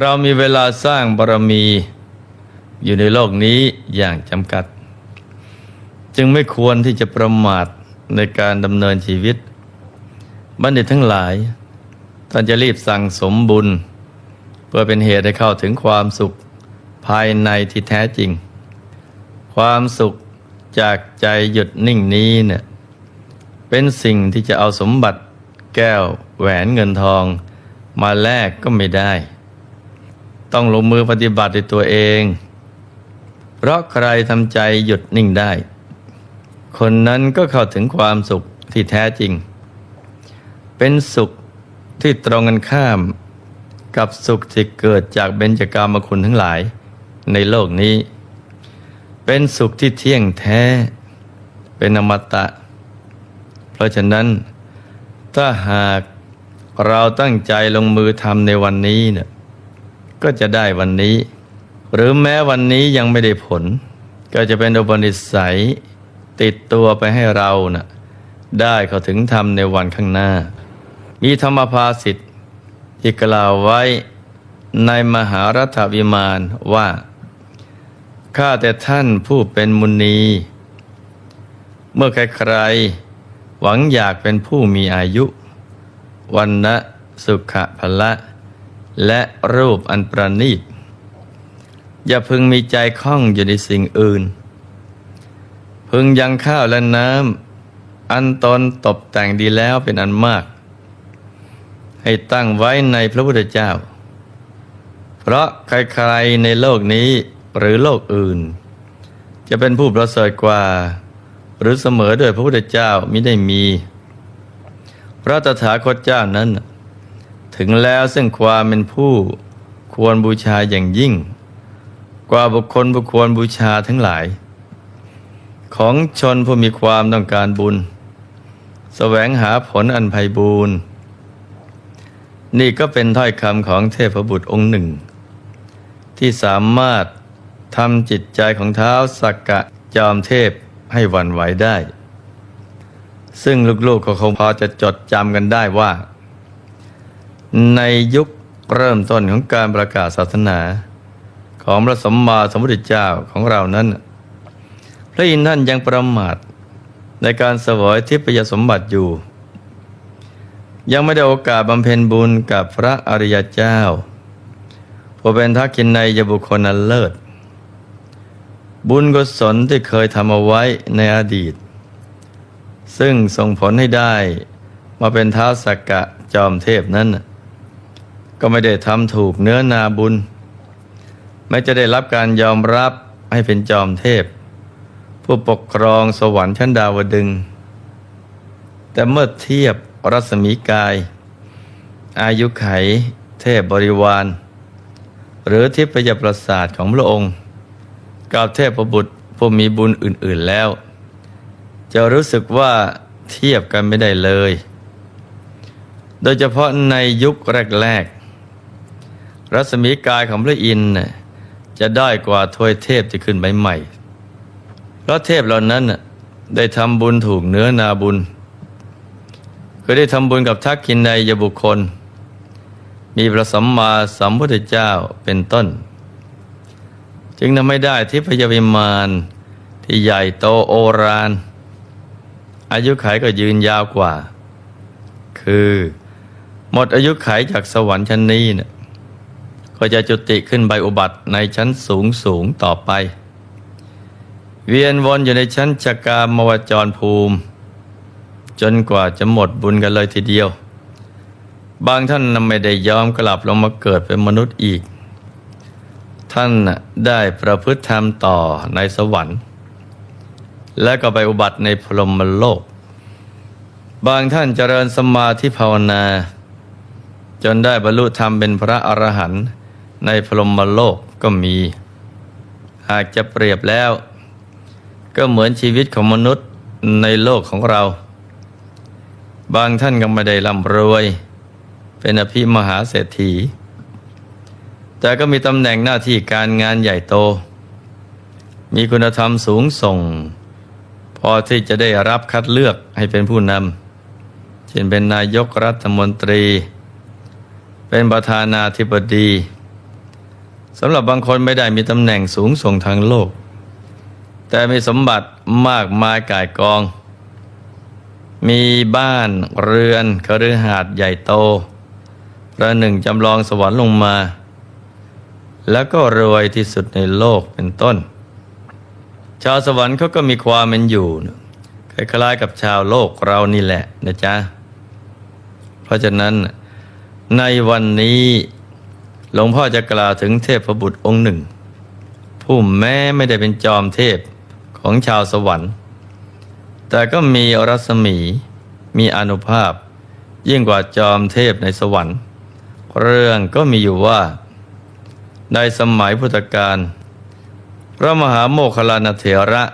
เรามีเวลาสร้างบารมีอยู่ในโลกนี้อย่างจำกัด จึงไม่ควรที่จะประมาทในการดำเนินชีวิต บัณฑิตทั้งหลายท่านจะรีบสั่งสมบุญ เพื่อเป็นเหตุให้เข้าถึงความสุขภายในที่แท้จริง ความสุขจากใจหยุดนิ่งนี้เนี่ยเป็นสิ่งที่จะเอาสมบัติแก้วแหวนเงินทอง มาแลกก็ไม่ได้ ต้องลงมือปฏิบัติด้วยตัวเอง เพราะใครทำใจหยุดนิ่งได้ คนนั้นก็เข้าถึงความสุขที่แท้จริง เป็นสุขที่ตรงกันข้าม กับสุขที่เกิดจากเบญจกามคุณทั้งหลาย ในโลกนี้ เป็นสุขที่เที่ยงแท้ เป็นอมตะ เพราะฉะนั้นถ้าหากเราตั้งใจลงมือทำในวันนี้เนี่ย ก็จะได้วันนี้ หรือแม้วันนี้ยังไม่ได้ผล ก็จะเป็นอุปนิสัย ติดตัวไปให้เรานะ่ะได้เข้าถึงธรรมในวันข้างหน้า มีธรรมภาสิทธิ์ที่กล่าวไว้ในมหารัฐวิมานว่าข้าแต่ท่านผู้เป็นมุนี เมื่อใครๆหวังอยากเป็นผู้มีอายุ วันนะสุขะพละ และรูปอันประณีต อย่าพึงมีใจคล้องอยู่ในสิ่งอื่น พึงยังข้าวและน้ำอันตนตกแต่งดีแล้วเป็นอันมาก ให้ตั้งไว้ในพระพุทธเจ้า เพราะใครๆในโลกนี้หรือโลกอื่น จะเป็นผู้ประเสริฐกว่า หรือเสมอด้วยพระพุทธเจ้ามิได้มี พระตถาคตเจ้านั้น ถึงแล้วซึ่งความเป็นผู้ควรบูชาอย่างยิ่ง กว่าบุคคลบุคคลบูชาทั้งหลาย ของชนผู้มีความต้องการบุญแสวงหาผลอันไพบูรณ์นี่ก็เป็นถ้อยคำของเทพบุตรองค์หนึ่ง ที่สามารถทำจิตใจของเท้าสักกะจอมเทพให้หวันไหวได้ ซึ่งลูกๆก็คงพอจะจดจำกันได้ว่า ในยุคเริ่มต้นของการประกาศศาสนา ของพระสัมมาสัมพุทธเจ้าของเรานั้น พระอินทร์ท่านยังประมาทในการเสวยทิพยสมบัติอยู่ ยังไม่ได้โอกาสบำเพ็ญบุญกับพระอริยเจ้าผู้เป็นทักขินในยบุคคลอันเลิศ บุญกุศลที่เคยทำเอาไว้ในอดีต ซึ่งส่งผลให้ได้มาเป็นท้าวสักกะจอมเทพนั้นน่ะ ก็ไม่ได้ทำถูกเนื้อนาบุญ ไม่จะได้รับการยอมรับให้เป็นจอมเทพ ผู้ปกครองสวรรค์ชั้นดาวดึง แต่เมื่อเทียบรัศมีกาย อายุไขเทพบริวาร หรือทิพยประสาทของพระองค์กับเทพบุตรผู้มีบุญอื่น ๆแล้ว จะรู้สึกว่าเทียบกันไม่ได้เลย โดยเฉพาะในยุคแรก ๆ รัศมีกายของพระอินทร์จะได้กว่าทวยเทพที่ขึ้นใบใหม่ เพราะเทพเหล่านั้นได้ทำบุญถูกเนื้อนาบุญก็ได้ทำบุญกับทักขินในยบุคคล มีพระสัมมาสัมพุทธเจ้าเป็นต้น จึงทำไม่ได้ที่พยาวิมานที่ใหญ่โตโอรานอายุขัยก็ยืนยาวกว่า คือ หมดอายุขัยจากสวรรค์ชั้นนี้เนี่ย ก็จะจุติขึ้นใบอุบัติในชั้นสูงสูงต่อไป เวียนวนอยู่ในชั้นชกามวจรภูมิ จนกว่าจะหมดบุญกันเลยทีเดียว บางท่านนไม่ได้ยอมกลับลงมาเกิดเป็นมนุษย์อีก ท่านได้ประพฤติธรรมต่อในสวรรค์ และก็ไปอุบัติในพรหมโลก บางท่านเจริญสมาธิภาวนาจนได้บรรลุธรรมเป็นพระอรหันต์ ในพรหมโลกก็มี หากจะเปรียบแล้ว ก็เหมือนชีวิตของมนุษย์ในโลกของเรา บางท่านก็ไม่ได้ร่ำรวย เป็นอภิมหาเศรษฐี แต่ก็มีตำแหน่งหน้าที่การงานใหญ่โต มีคุณธรรมสูงส่ง พอที่จะได้รับคัดเลือกให้เป็นผู้นำเช่นเป็นนายกรัฐมนตรี เป็นประธานาธิบดี สำหรับบางคนไม่ได้มีตำแหน่งสูงส่งทางโลก แต่มีสมบัติมากมายก่ายกอง มีบ้านเรือนคฤหาสน์ใหญ่โตประหนึ่งจำลองสวรรค์ลงมา แล้วก็รวยที่สุดในโลกเป็นต้น ชาวสวรรค์เขาก็มีความเป็นอยู่คล้ายๆกับชาวโลกเรานี่แหละนะจ๊ะ เพราะฉะนั้นในวันนี้ หลวงพ่อจะกล่าวถึงเทพบุตรองค์หนึ่ง ผู้แม้ไม่ได้เป็นจอมเทพของชาวสวรรค์ แต่ก็มีรัศมีมีอนุภาพ ยิ่งกว่าจอมเทพในสวรรค์ เรื่องก็มีอยู่ว่า ในสมัยพุทธกาลพระมหาโมคคลลานเถระ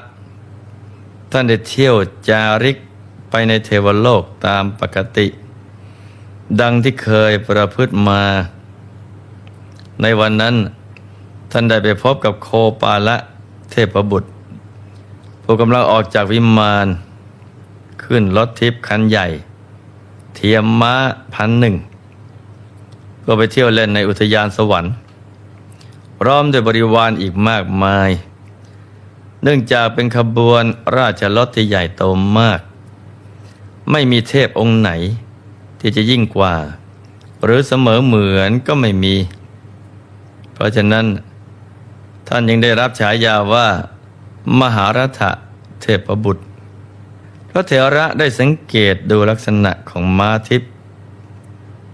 ท่านได้เที่ยวจาริกไปในเทวโลกตามปกติ ดังที่เคยประพฤติมา ในวันนั้นท่านได้ไปพบกับโคปาละเทพบุตร ผู้กำลังออกจากวิมานขึ้นรถทิพย์คันใหญ่ เทียมม้าพันหนึ่งเพื่อไปเที่ยวเล่นในอุทยานสวรรค์ร้อมด้วยบริวารอีกมากมาย เนื่องจากเป็นขบวนราชรถที่ใหญ่โตมาก ไม่มีเทพองค์ไหน ที่จะยิ่งกว่า หรือเสมอเหมือนก็ไม่มี ราะฉะนั้นท่านยังได้รับฉายาว่า มหารัฐเทพบุตรพระเถระได้สังเกตดูลักษณะของม้าทิพย์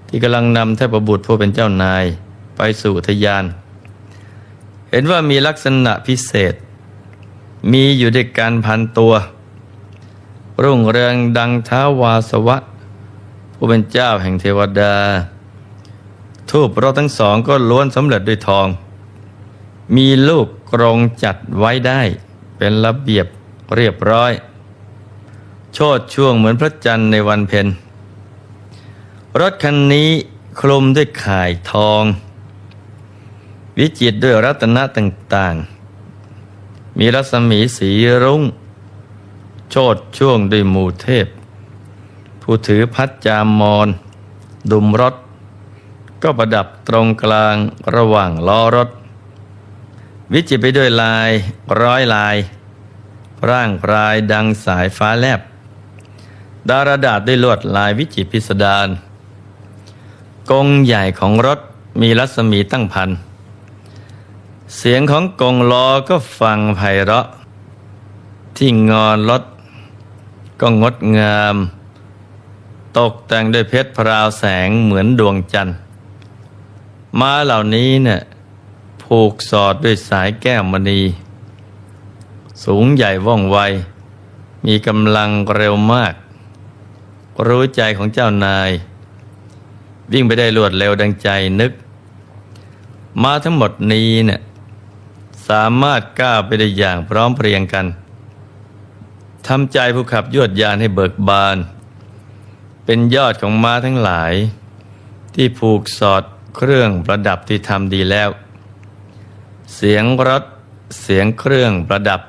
ที่กำลังนำเทพบุตรผู้เป็นเจ้านายไปสู่ทยาน เห็นว่ามีลักษณะพิเศษ มีอยู่ด้วยกันพันตัว รุ่งเรืองดังท้าวาสวะ ผู้เป็นเจ้าแห่งเทวดา ทูปเราทั้งสองก็ล้วนสำเร็จด้วยทอง มีลูกกรงจัดไว้ได้ เป็นระเบียบเรียบร้อย โชดช่วงเหมือนพระจันทร์ในวันเพ็ญรถคันนี้คลุมด้วยข่ายทอง วิจิตรด้วยรัตนะต่างๆ มีรัศมีสีรุง้ง โชดช่วงด้วยหมู่เทพ ผู้ถือพัดจามมอนดุมรถ ก็ประดับตรงกลางระหว่างล้อรถ วิจิตไปด้วยลายร้อยลาย ร่างปลายดังสายฟ้าแลบ ดารดาษด้วยลวดลายวิจิตพิสดารกงใหญ่ของรถมีรัศมีตั้งพัน เสียงของกงล้อก็ฟังไพเราะ ที่งอนรถก็งดงาม ตกแต่งด้วยเพชรพราวแสงเหมือนดวงจันทร์ ม้าเหล่านี้เนี่ยผูกสอดด้วยสายแก้วมณี สูงใหญ่ว่องไว มีกำลังเร็วมาก รู้ใจของเจ้านาย วิ่งไปได้รวดเร็วดังใจนึก ม้าทั้งหมดนี้เนี่ยสามารถก้าวไปได้อย่างพร้อมเพรียงกันทำใจผู้ขับยวดยานให้เบิกบาน เป็นยอดของม้าทั้งหลาย ที่ผูกสอด เครื่องประดับที่ทำดีแล้ว เสียงรถ เสียงเครื่องประดับ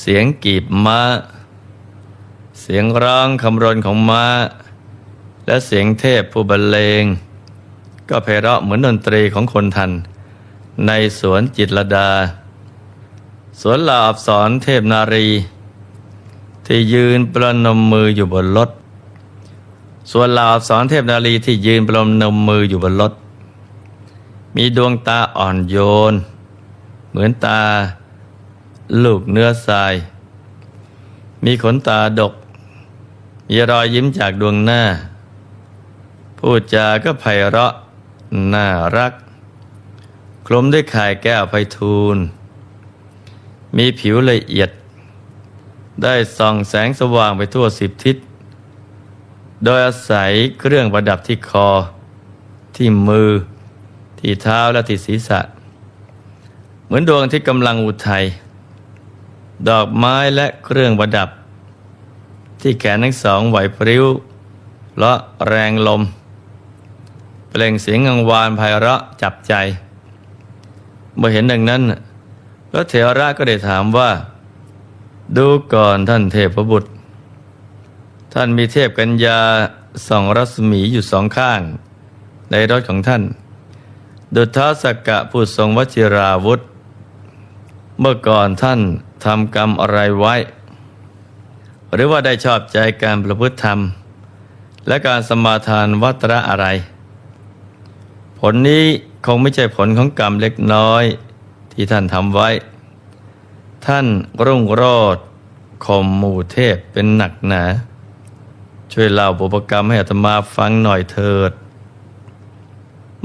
เสียงกีบม้า เสียงร้องคำรนของม้า และเสียงเทพผู้บรรเลง ก็ไพเราะเหมือนดนตรีของคนทัน ในสวนจิตรดา สวนลาอับสรเทพนารี ที่ยืนประนมมืออยู่บนรถ ส่วนเหล่าอับสรเทพนารีที่ยืนประนมมืออยู่บนรถ มีดวงตาอ่อนโยน เหมือนตาลูกเนื้อทราย มีขนตาดก มีรอยยิ้มจากดวงหน้า พูดจาก็ไพเราะน่ารัก คลุมด้วยข่ายแก้วไพทูล มีผิวละเอียด ได้ส่องแสงสว่างไปทั่วสิบทิศ โดยอาศัยเครื่องประดับที่คอ ที่มือ ที่เท้าและที่ศีรษะ เหมือนดวงที่กำลังอุทัยดอกไม้และเครื่องประดับ ที่แขนทั้งสองไหวพริ้วเพราะแรงลม เปล่งเสียงกังวานไพเราะจับใจ เมื่อเห็นดังนั้น พระเถระก็ได้ถามว่า ดูก่อนท่านเทพบุตร ท่านมีเทพกัญญาส่องรัศมีอยู่สองข้าง ในรถของท่าน ดุจท้าสกกะผู้ทรงวชิราวุธ เมื่อก่อนท่านทำกรรมอะไรไว้ หรือว่าได้ชอบใจการประพฤติธรรม และการสมาทานวัตระอะไร ผลนี้คงไม่ใช่ผลของกรรมเล็กน้อย ที่ท่านทำไว้ ท่านรุ่งโรจน์ข่มหมู่เทพเป็นหนักหนา ช่วยเล่าบุพกรรมให้อาตมาฟังหน่อยเถิด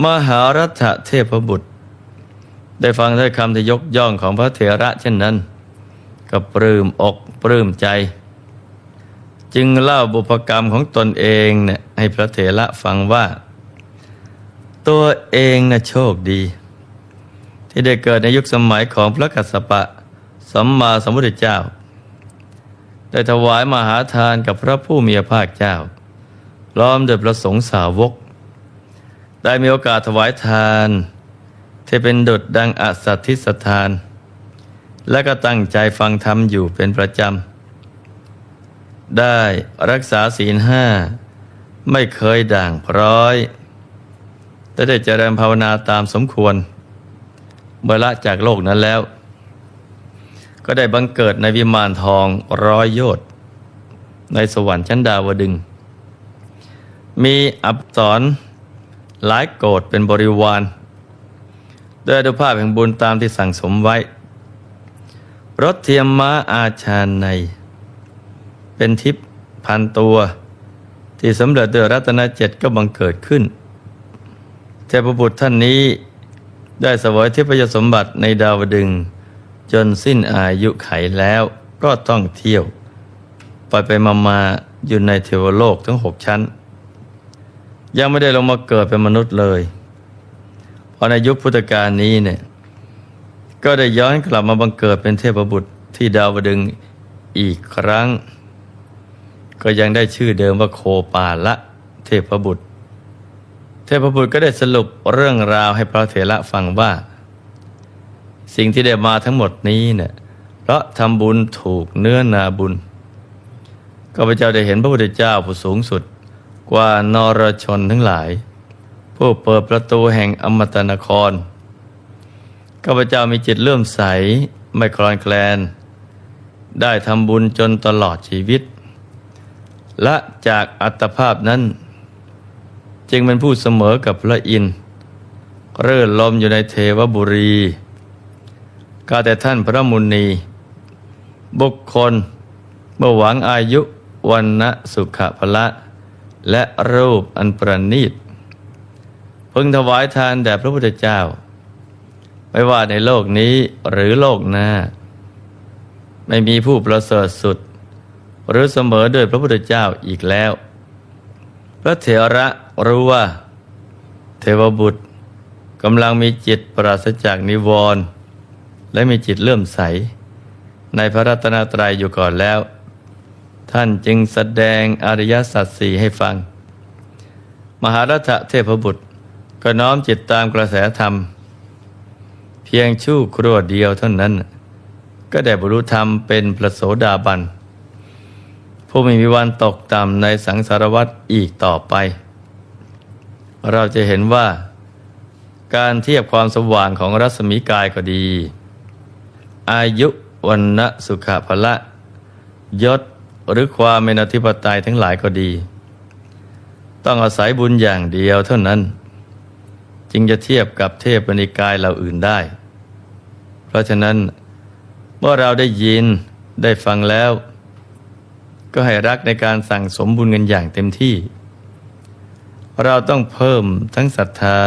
มหารัฐเทพบุตร ได้ฟังถ้อยคำที่ยกย่องของพระเถระเช่นนั้น ก็ปลื้มอกปลื้มใจ จึงเล่าบุพกรรมของตนเองเนี่ยให้พระเถระฟังว่า ตัวเองนะโชคดี ที่ได้เกิดในยุคสมัยของพระกัสสปะสัมมาสัมพุทธเจ้า ได้ถวายมหาทานกับพระผู้มีพระภาคเจ้าล้อมด้วยพระสงฆ์สาวก ได้มีโอกาสถวายทานที่เป็นดุจดังอสัตทิสทาน และก็ตั้งใจฟังธรรมอยู่เป็นประจำ ได้รักษาศีลห้า ไม่เคยด่างพร้อย แต่ได้เจริญภาวนาตามสมควร เมื่อละจากโลกนั้นแล้ว ก็ได้บังเกิดในวิมานทองร้อยโยชน์ในสวรรค์ชั้นดาวดึง มีอับสรหลายโกรธเป็นบริวาร ด้วยอนุภาพแห่งบุญตามที่สั่งสมไว้ รถเทียมม้าอาชาใน เป็นทิพย์พันตัว ที่สำเร็จด้วยรัตนเจ็ดก็บังเกิดขึ้นเทพบุตรท่านนี้ได้สวยทิพยสมบัติในดาวดึง จนสิ้นอายุไขแล้วก็ต้องเที่ยวไปไปมามาอยู่ในเทวโลกทั้งหกชั้น ยังไม่ได้ลงมาเกิดเป็นมนุษย์เลยเพราะในยุคพุทธกาลนี้เนี่ยก็ได้ย้อนกลับมาบังเกิดเป็นเทพบุตรที่ดาวดึงอีกครั้ง ก็ยังได้ชื่อเดิมว่าโคปาละเทพบุตร เทพบุตรก็ได้สรุปเรื่องราวให้พระเถระฟังว่า สิ่งที่ได้มาทั้งหมดนี้เนี่ยเพราะทำบุญถูกเนื้อนาบุญข้าพเจ้าได้เห็นพระพุทธเจ้าผู้สูงสุดกว่านรชนทั้งหลาย ผู้เปิดประตูแห่งอมตะนครข้าพเจ้ามีจิตเลื่อมใสไม่คลอนแคลน ได้ทำบุญจนตลอดชีวิต และจากอัตภาพนั้น จึงเป็นผู้เสมอกับพระอินทร์เรื่อลมอยู่ในเทวบุรี ก็แต่ท่านพระมุนี บุคคลเมื่อหวังอายุวันนะสุขภละ และรูปอันประณีตพึงถวายทานแด่พระพุทธเจ้า ไม่ว่าในโลกนี้หรือโลกหน้า ไม่มีผู้ประเสริฐสุด หรือเสมอด้วยพระพุทธเจ้าอีกแล้ว พระเถระรู้ว่า เทวบุตรกำลังมีจิตปราศจากนิวรณ์ และมีจิตเลื่อมใส ในพระรัตนตรัยอยู่ก่อนแล้ว ท่านจึงแสดงอริยสัจสี่ให้ฟัง มหารัฐเทพบุตรก็น้อมจิตตามกระแสธรรม เพียงชั่วครู่เดียวเท่านั้น ก็ได้บรรลุธรรมเป็นประโสดาบัน ผู้ไม่มีวันตกต่ำในสังสารวัฏอีกต่อไป เราจะเห็นว่าการเทียบความสว่างของรัศมีกายก็ดี อายุวันนะสุขภละ ยศหรือความเป็นอธิปไตยทั้งหลายก็ดี ต้องอาศัยบุญอย่างเดียวเท่านั้น จึงจะเทียบกับเทพนิกายเหล่าอื่นได้ เพราะฉะนั้นเมื่อเราได้ยินได้ฟังแล้ว ก็ให้รักในการสั่งสมบุญกันอย่างเต็มที่ เราต้องเพิ่มทั้งศรัทธา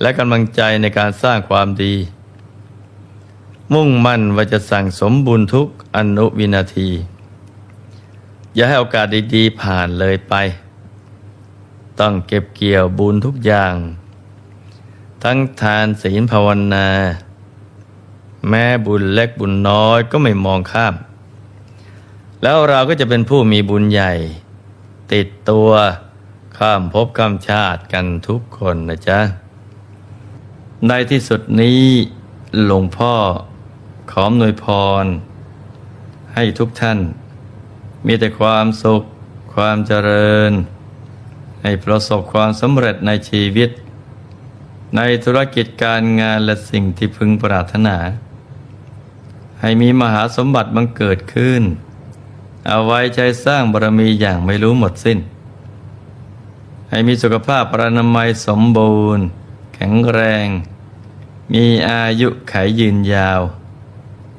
และกำลังใจในการสร้างความดี มุ่งมั่นว่าจะสั่งสมบุญทุกอนุวินาที อย่าให้โอกาสดีๆ ผ่านเลยไป ต้องเก็บเกี่ยวบุญทุกอย่าง ทั้งทานศีลภาวนา แม้บุญเล็กบุญน้อยก็ไม่มองข้าม แล้วเราก็จะเป็นผู้มีบุญใหญ่ ติดตัวข้ามภพข้ามชาติกันทุกคนนะจ๊ะ ในที่สุดนี้หลวงพ่อ ขออำนวยพร ให้ทุกท่าน มีแต่ความสุข ความเจริญ ให้ประสบความสำเร็จในชีวิต ในธุรกิจการงานและสิ่งที่พึงปรารถนา ให้มีมหาสมบัติบังเกิดขึ้น เอาไว้ใจสร้างบารมีอย่างไม่รู้หมดสิ้น ให้มีสุขภาพปรานามัยสมบูรณ์ แข็งแรงมีอายุขายยืนยาว